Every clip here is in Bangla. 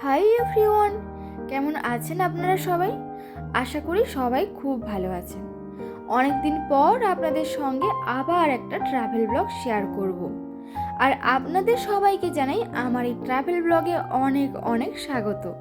হাই এভরিওয়ান কেমন আছেন আপনারা সবাই? আশা করি সবাই খুব ভালো আছেন। অনেক দিন পর আপনাদের সঙ্গে আবার একটা ট্রাভেল ব্লগ শেয়ার করব। আর আপনাদের সবাইকে জানাই আমার এই ট্রাভেল ব্লগে অনেক অনেক স্বাগত।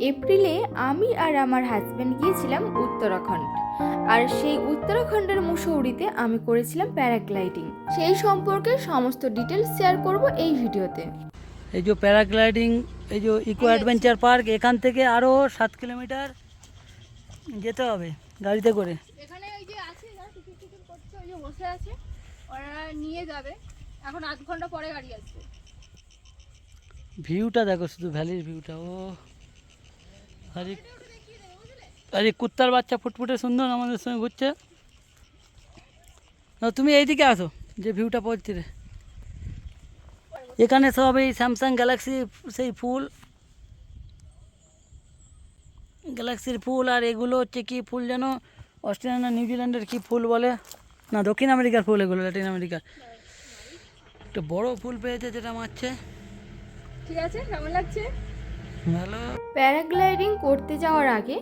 এপ্রিলে আমি আর আমার হাজব্যান্ড গিয়েছিলাম উত্তরাখণ্ড। আর সেই উত্তরাখণ্ডের মুসৌরিতে আমি করেছিলাম প্যারাগ্লাইডিং। সেই সম্পর্কে সমস্ত ডিটেলস শেয়ার করব এই ভিডিওতে। এই যে প্যারাগ্লাইডিং এই যে ইকো অ্যাডভেঞ্চার পার্ক এখান থেকে আরও সাত কিলোমিটার যেতে হবে গাড়িতে করে। এখানে ওই যে আছে না টিকিট টিকিট করছে ওই যে বসে আছে ওরা নিয়ে যাবে। এখন আধ ঘণ্টা পরে গাড়ি আসবে। ভিউটা দেখো শুধু ভ্যালির ভিউটা ও আরে আরে কুত্তার বাচ্চা ফুটফুটে সুন্দর আমাদের সঙ্গে ঘুরছে। তুমি এইদিকে আসো, যে ভিউটা পড়ছি রে। এখানে সব এই স্যামসাং গ্যালাক্সি সেই ফুল। গ্যালাক্সির ফুল আর এগুলো হচ্ছে কি ফুল যেন অস্ট্রেলিয়া না নিউজিল্যান্ডের কি ফুল বলে? না, দক্ষিণ আমেরিকার ফুল এগুলো ল্যাটিন আমেরিকার। একটা বড় ফুল পেয়েছে যেটা মারছে। ঠিক আছে, কেমন লাগছে? প্যারাগ্লাইডিং করতে যাওয়ার আগে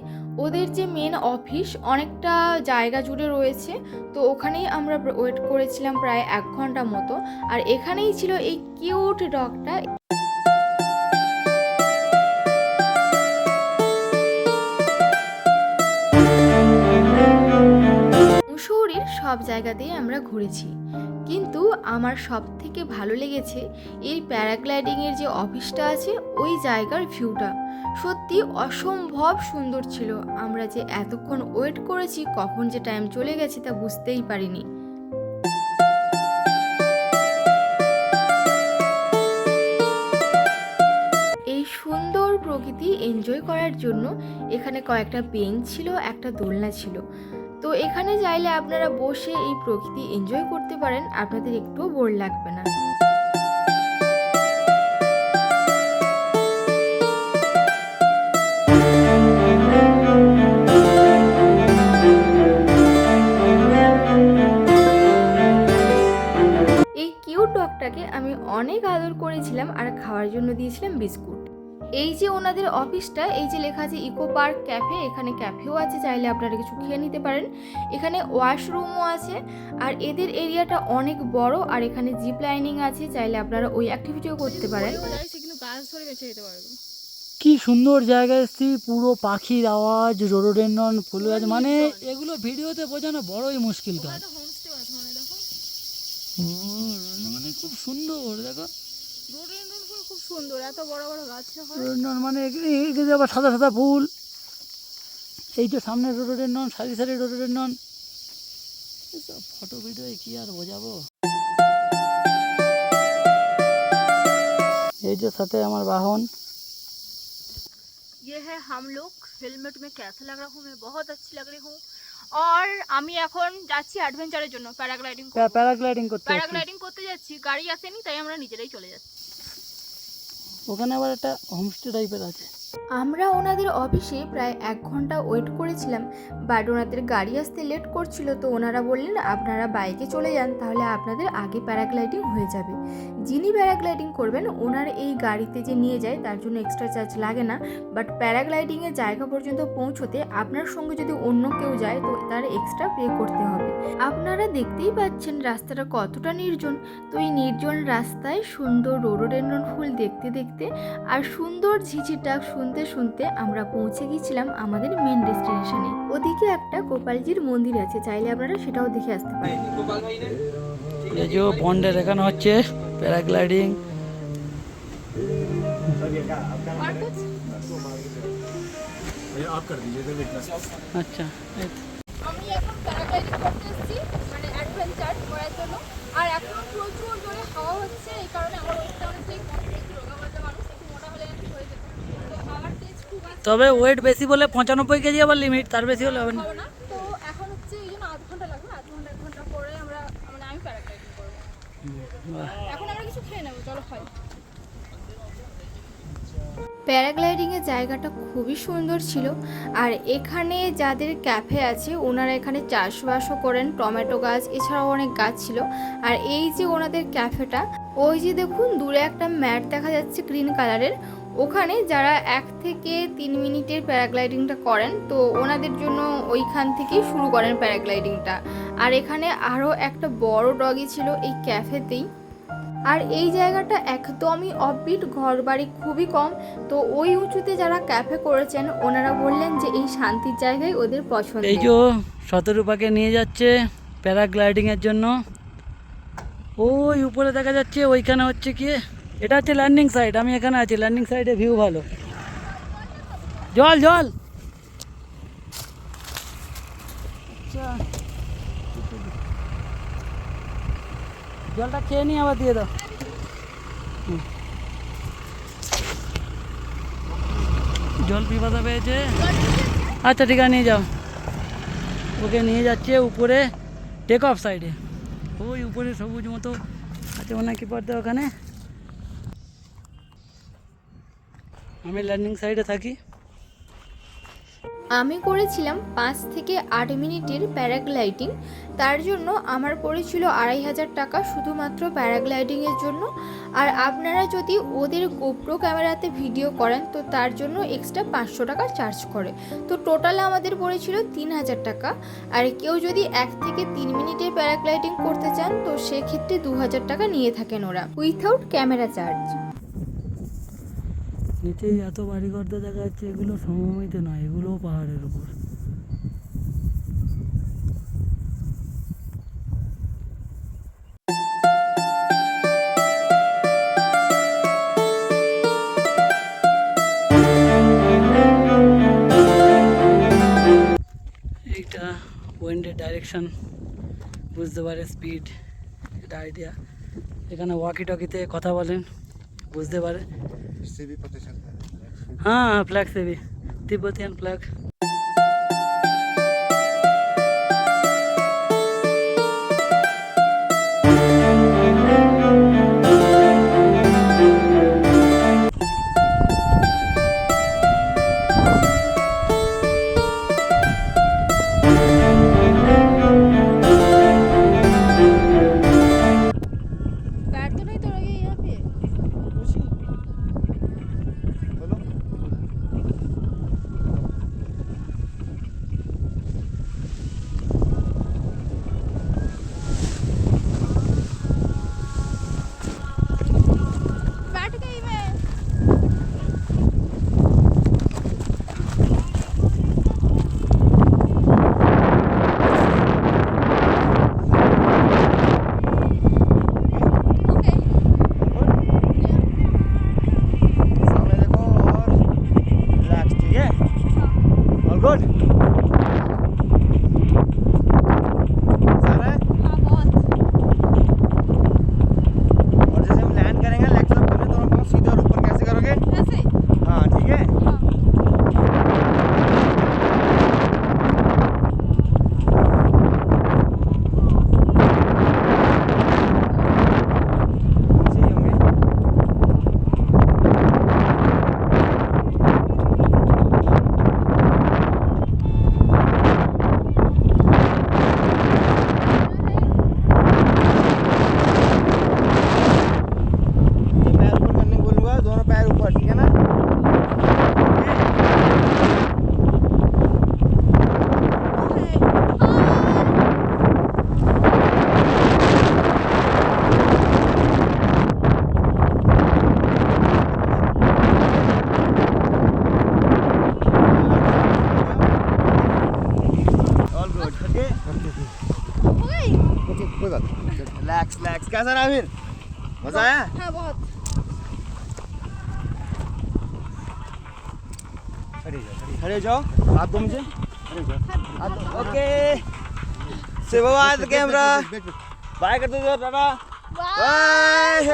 ওদের যে মেন অফিস অনেকটা জায়গা জুড়ে রয়েছে, তো ওখানেই আমরা ওয়েট করেছিলাম প্রায় এক ঘণ্টা মতো। আর এখানেই ছিল এই কিউট ডগটা সব জায়গাতেই আমরা ঘুরেছি। কিন্তু আমার সব থেকে ভালো লেগেছে এই প্যারাগ্লাইডিংয়ের যে অফিসটা আছে, ওই জায়গার ভিউটা। সত্যি অসম্ভব সুন্দর ছিল। আমরা যে এতক্ষণ ওয়েট করেছি, কখন যে টাইম চলে গেছে তা বুঝতেই পারিনি। প্রকৃতি এনজয় করার জন্য এখানে কয়েকটা বেঞ্চ ছিল, একটা দোলনা ছিল। তো এখানে চাইলে আপনারা বসে এই প্রকৃতি এনজয় করতে পারেন, আপনাদের একটুও বোর লাগবে না। আমি অনেক আদর করেছিলাম আর খাওয়ার জন্য দিয়েছিলাম বিস্কুট। এই যে ওনাদের অফিসটা এই যে লেখা আছে ইকো পার্ক ক্যাফে এখানে ক্যাফেও আছে চাইলে আপনারা কিছু খেয়ে নিতে পারেন। এখানে ওয়াশরুমও আছে আর এদের এরিয়াটা অনেক বড় আর এখানে জিপ লাইনিং আছে চাইলে আপনারা ওই অ্যাক্টিভিটিও করতে পারেন। কিন্তু গাছ ধরে বেঁচে যেতে পারবে। কি সুন্দর জায়গায় এসছি পুরো পাখির আওয়াজ রোডোডেন্ডন ফুল গাছ মানে এগুলো ভিডিওতে বোঝানো বড়ই মুশকিল কাজ। মানে মানে খুব সুন্দর দেখো। রোডেন্ড্রন ফুল খুব সুন্দর এত বড় বড় গাছ হয় রোডোডেন্ডন মানে এখানে এখানে আবার সাদা সাদা ফুল এই তো সামনে রোডোডেন্ডন সারি সারি রোডোডেন্ডন ফটো ভিডিওয়ে কি আর বোঝাবো এই যে সাথে আমার বাহন ये है हम लोग हेलमेट में कैसा लग रहा हूँ मैं बहुत अच्छी लग रही हूँ और আমি এখন যাচ্ছি অ্যাডভেঞ্চারের জন্য প্যারাগ্লাইডিং প্যারাগ্লাইডিং করতে যাচ্ছি। প্যারাগ্লাইডিং করতে যাচ্ছি গাড়ি আসেনি তাই আমরা নিজেরাই চলে যাচ্ছি ওখানে আবার একটা হোমস্টে টাইপের আছে। আমরা ওনাদের অফিসে প্রায় এক ঘণ্টা ওয়েট করেছিলাম। বাট ওনাদের গাড়ি আসতে লেট করছিল তো ওনারা বললেন, আপনারা বাইকে চলে যান, তাহলে আপনাদের আগে প্যারাগ্লাইডিং হয়ে যাবে। যিনি প্যারাগ্লাইডিং করবেন, ওনার এই গাড়িতে যে নিয়ে যায়, তার জন্য এক্সট্রা চার্জ লাগে না। বাট প্যারাগ্লাইডিংয়ের জায়গা পর্যন্ত পৌঁছতে আপনার সঙ্গে যদি অন্য কেউ যায়, তো তার এক্সট্রা পে করতে হবে। আপনারা দেখতেই পাচ্ছেন রাস্তাটা কতটা নির্জন। তো এই নির্জন রাস্তায় সুন্দর রোডোডেন্ড্রন ফুল দেখতে দেখতে আর সুন্দর ডাক শুনতে শুনতে আমরা পৌঁছে গিয়েছিলাম আমাদের মেন ডেস্টিনেশনে ওদিকে একটা গোপালজির মন্দির আছে চাইলে আপনারা সেটাও দেখে আসতে পারেন। এই যে বন্ডে দেখানো হচ্ছে প্যারাগ্লাইডিং। আচ্ছা এই তো। আমি এখন প্যারাগ্লাইডিং করতে এসেছি মানে অ্যাডভেঞ্চার করার জন্য আর এখন প্রচুর জোরে হাওয়া হচ্ছে এই কারণে আমার ওয়েটটা অনেকটাই কম একটু রোগা বলতে মানুষ একটু মোটা হলে আমি হয়ে যেত তো আমার তেজ খুব আছে তবে ওয়েট বেশি বলে পঁচানব্বই কেজি আবার লিমিট তার বেশি হলে হবে না। হবে না। তো এখন হচ্ছে এই জন্য আধ ঘণ্টা লাগবে আধ ঘণ্টা এক ঘণ্টা পরে আমরা মানে আমি প্যারাগ্লাইডিং করব। বাহ। এখন আমরা কিছু খেয়ে নেব চলো খাই। প্যারাগ্লাইডিংয়ের জায়গাটা খুবই সুন্দর ছিল আর এখানে যাদের ক্যাফে আছে ওনারা এখানে চাষবাসও করেন টমেটো গাছ এছাড়াও অনেক গাছ ছিল। আর এই যে ওনাদের ক্যাফেটা ওই যে দেখুন দূরে একটা ম্যাট দেখা যাচ্ছে গ্রিন কালারের ওখানে যারা এক থেকে তিন মিনিটের প্যারাগ্লাইডিংটা করেন, তো ওনাদের জন্য ওইখান থেকেই শুরু করেন প্যারাগ্লাইডিংটা। আর এখানে আরও একটা বড় ডগি ছিল এই ক্যাফেতেই। আর এই জায়গাটা একদমই অফবিট ঘর বাড়ি খুবই কম, তো ওই উঁচুতে যারা ক্যাফে করেছেন, ওনারা বললেন যে এই শান্তির জায়গায় ওদের পছন্দ এই যে শতরূপাকে নিয়ে যাচ্ছে প্যারাগ্লাইডিংয়ের জন্য। ওই উপরে দেখা যাচ্ছে ওইখানে হচ্ছে কি এটা হচ্ছে ল্যান্ডিং সাইড আমি এখানে আছি ল্যান্ডিং সাইডে ভিউ ভালো। জল জল! আচ্ছা। জলটা খেয়ে নিয়ে আবার দিয়ে দাও। জল পিপাসা পেয়েছে? আচ্ছা ঠিক আছে, নিয়ে যাও। ওকে নিয়ে যাচ্ছে উপরে টেক অফ সাইডে ওই উপরে সবুজ মতো আছে ওনা কি পড়তে ওখানে? আমি ল্যান্ডিং সাইডে থাকি। আমি করেছিলাম পাঁচ থেকে আট মিনিটের প্যারাগ্লাইডিং। তার জন্য আমার পড়েছিল আড়াই হাজার টাকা শুধুমাত্র প্যারাগ্লাইডিংয়ের জন্য। আর আপনারা যদি ওদের গোপ্রো ক্যামেরাতে ভিডিও করেন, তো তার জন্য এক্সট্রা পাঁচশো টাকা চার্জ করে। তো টোটাল আমাদের পড়েছিল তিন হাজার টাকা। আর কেউ যদি এক থেকে তিন মিনিটের প্যারাগ্লাইডিং করতে চান, তো সেক্ষেত্রে দু হাজার টাকা নিয়ে থাকেন ওরা। উইথাউট ক্যামেরা চার্জ নিচে এত বাড়িঘরটা দেখা যাচ্ছে, এগুলো সমভূমিতে নয়, এগুলোও পাহাড়ের উপর। এইটা ডাইরেকশন বুঝতে পারে স্পিড এটা আইডিয়া এখানে ওয়াকি টকিতে কথা বলেন, বুঝতে পারে। सेबी पत्ते हां फ्लॅग सेबी तिबेटियन फ्लॅग कैसा रहा फिर मज़ा आया? हाँ बहुत। खड़े जाओ। हाथ दो मुझे। ओके। Bye camera. बाय कर दो टाटा बाय।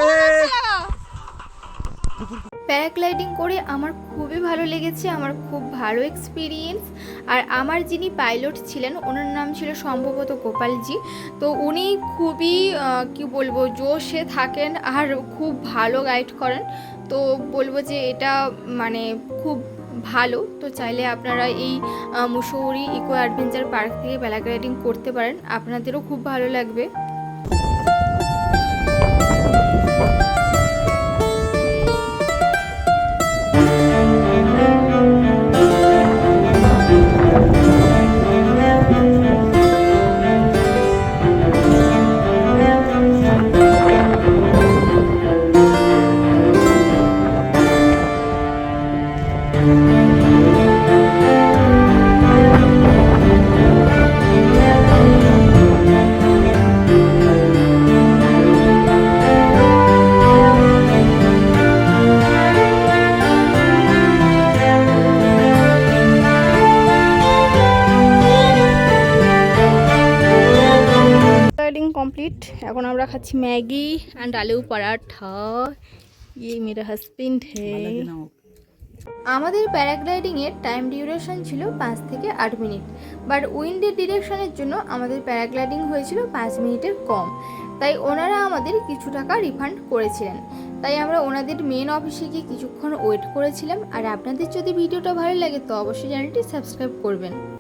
প্যারাগ্লাইডিং করে আমার খুবই ভালো লেগেছে, আমার খুব ভালো এক্সপিরিয়েন্স আর আমার যিনি পাইলট ছিলেন, ওনার নাম ছিল সম্ভবত গোপালজি। তো উনি খুবই কি বলব, জোশে থাকেন আর খুব ভালো গাইড করেন। তো বলব যে এটা মানে খুব ভালো। তো চাইলে আপনারা এই মুসৌরি ইকো অ্যাডভেঞ্চার পার্ক থেকে প্যারাগ্লাইডিং করতে পারেন। আপনাদেরও খুব ভালো লাগবে। খাচ্ছি ম্যাগি অ্যান্ড আলু পরাঠা। ইয়ে মেরা হাজবেন্ড হ্যাঁ আমাদের প্যারাগ্লাইডিংয়ের টাইম ডিউরেশন ছিল পাঁচ থেকে আট মিনিট বাট উইন্ডের ডিরেকশনের জন্য আমাদের প্যারাগ্লাইডিং হয়েছিল পাঁচ মিনিটের কম। তাই ওনারা আমাদের কিছু টাকা রিফান্ড করেছিলেন। তাই আমরা ওনাদের মেন অফিসে গিয়ে কিছুক্ষণ ওয়েট করেছিলাম। আর আপনাদের যদি ভিডিওটা ভালো লাগে তো অবশ্যই চ্যানেলটি সাবস্ক্রাইব করবেন।